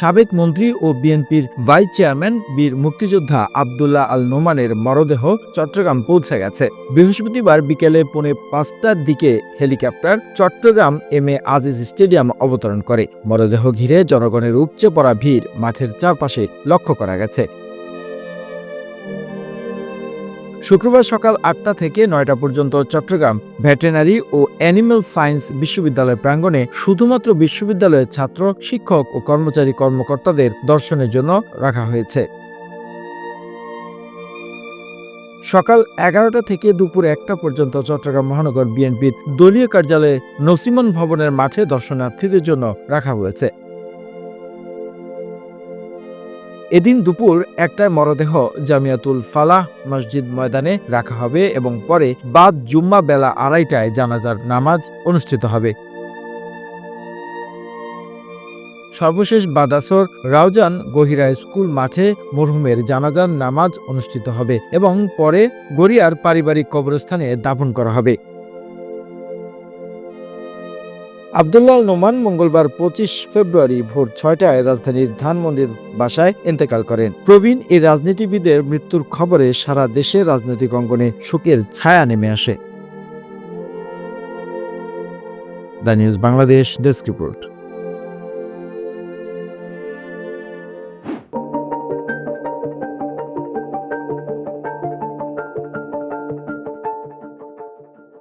সাবেক মন্ত্রী ও বিএনপির ভাইস চেয়ারম্যান বীর মুক্তিযোদ্ধা আবদুল্লাহ আল নোমানের মরদেহ চট্টগ্রাম পৌঁছে গেছে। বৃহস্পতিবার বিকেলে পৌনে পাঁচটার দিকে helicopter Chattogram M A Aziz stadium অবতরণ করে। মরদেহ ঘিরে জনগণের উপচে পড়া ভিড় মাঠের চারপাশে লক্ষ্য করা গেছে। শুক্রবার সকাল আটটা থেকে নয়টা পর্যন্ত চট্টগ্রাম ভেটেরিনারি ও অ্যানিম্যাল সায়েন্স বিশ্ববিদ্যালয় প্রাঙ্গণে শুধুমাত্র বিশ্ববিদ্যালয়ের ছাত্র, শিক্ষক ও কর্মচারী কর্মকর্তাদের দর্শনের জন্য রাখা হয়েছে। সকাল এগারোটা থেকে দুপুর একটা পর্যন্ত চট্টগ্রাম মহানগর বিএনপির দলীয় কার্যালয়ে নসিমন ভবনের মাঠে দর্শনার্থীদের জন্য রাখা হয়েছে। এদিন দুপুর একটায় মরদেহ জামিয়াতুল ফালাহ মসজিদ ময়দানে রাখা হবে এবং পরে বাদ জুম্মা বেলা আড়াইটায় জানাজার নামাজ অনুষ্ঠিত হবে। সর্বশেষ বাদাসর রাউজান গহিরা স্কুল মাঠে মরহুমের জানাজার নামাজ অনুষ্ঠিত হবে এবং পরে গড়িয়ার পারিবারিক কবরস্থানে দাফন করা হবে। আবদুল্লাহ নোমান মঙ্গলবার পঁচিশ ফেব্রুয়ারি ভোর ছয়টায় রাজধানীর ধানমন্দির বাসায় ইন্তেকাল করেন। প্রবীণ এই রাজনীতিবিদের মৃত্যুর খবরে সারা দেশের রাজনৈতিক অঙ্গনে শোকের ছায়া নেমে আসে। The news Bangladesh desk report.